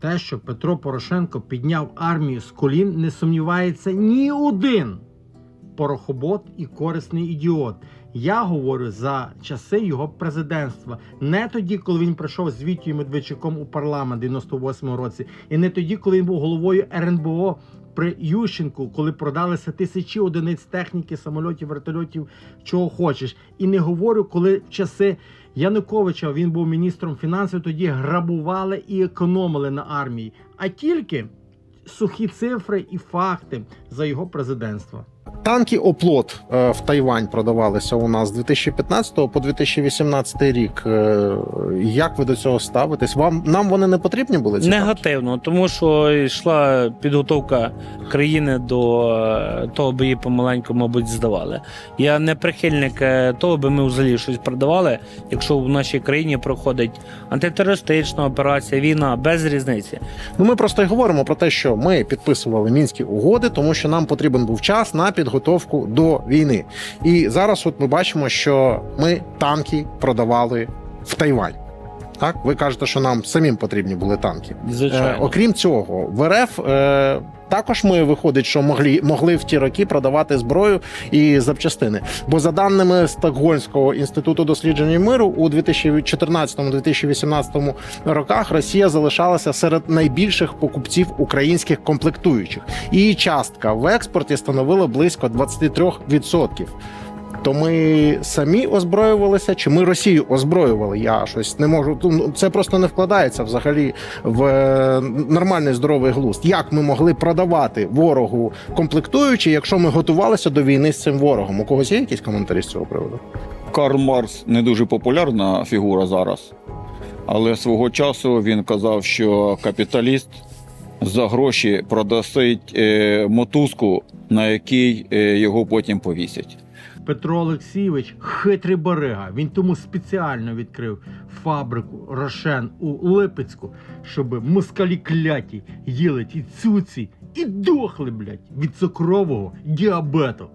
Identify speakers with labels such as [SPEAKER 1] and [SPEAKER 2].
[SPEAKER 1] те, що Петро Порошенко підняв армію з колін, не сумнівається ні один. Порохобот і корисний ідіот. Я говорю за часи його президентства, не тоді, коли він прийшов з Вітію Медведчуком у парламент 98 році, і не тоді, коли він був головою РНБО при Ющенку, коли продалися тисячі одиниць техніки, самольотів, вертольотів, чого хочеш. І не говорю, коли в часи Януковича він був міністром фінансів, тоді грабували і економили на армії, а тільки сухі цифри і факти за його президентства.
[SPEAKER 2] Танки оплот е, в Тайвань продавалися у нас з 2015 по 2018 рік. Е, Як ви до цього ставитесь? Вам нам вони не потрібні були? ці танки?
[SPEAKER 3] Негативно, тому що йшла підготовка країни до е, того, би її помаленьку, мабуть, здавали. Я не прихильник того, би ми взагалі щось продавали, якщо в нашій країні проходить антитерористична операція, війна без різниці.
[SPEAKER 2] Ну ми просто й говоримо про те, що ми підписували мінські угоди, тому що нам потрібен був час на підготовку до війни. І зараз, от ми бачимо, що ми танки продавали в Тайвань. Так, ви кажете, що нам самим потрібні були танки. Е, окрім цього, в РФ е, також ми виходить, що могли, могли в ті роки продавати зброю і запчастини. Бо за даними Стокгольмського інституту дослідження миру, у 2014-2018 роках Росія залишалася серед найбільших покупців українських комплектуючих. Її частка в експорті становила близько 23%. То ми самі озброювалися, чи ми Росію озброювали? Я щось не можу. ну, Це просто не вкладається взагалі в е, нормальний здоровий глузд. Як ми могли продавати ворогу комплектуючі, якщо ми готувалися до війни з цим ворогом? У когось є якісь коментарі з цього приводу?
[SPEAKER 4] Карл Маркс не дуже популярна фігура зараз, але свого часу він казав, що капіталіст за гроші продасить е, мотузку, на якій е, його потім повісять.
[SPEAKER 1] Петро Олексійович хитрий барига. Він тому спеціально відкрив фабрику Рошен у Липецьку, щоб москалі кляті їли ті цуці і дохли, блядь, від цукрового діабету.